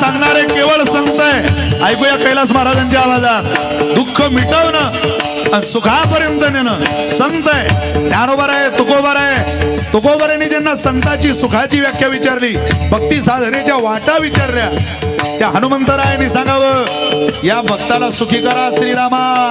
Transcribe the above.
सांगणारे केवळ संत आहे ऐकूया कैलास महाराजांच्या आवाजात दुःख मिटवणं आणि सुखापर्यंत नेणं. संत आहे. ज्ञानोबर आहे तुकोबर आहे. तुकोबरांनी ज्यांना संताची सुखाची व्याख्या विचारली भक्ती साधनेच्या वाटा विचारल्या. त्या हनुमंतरायांनी सांगावं या भक्ताला सुखी करा श्रीरामा.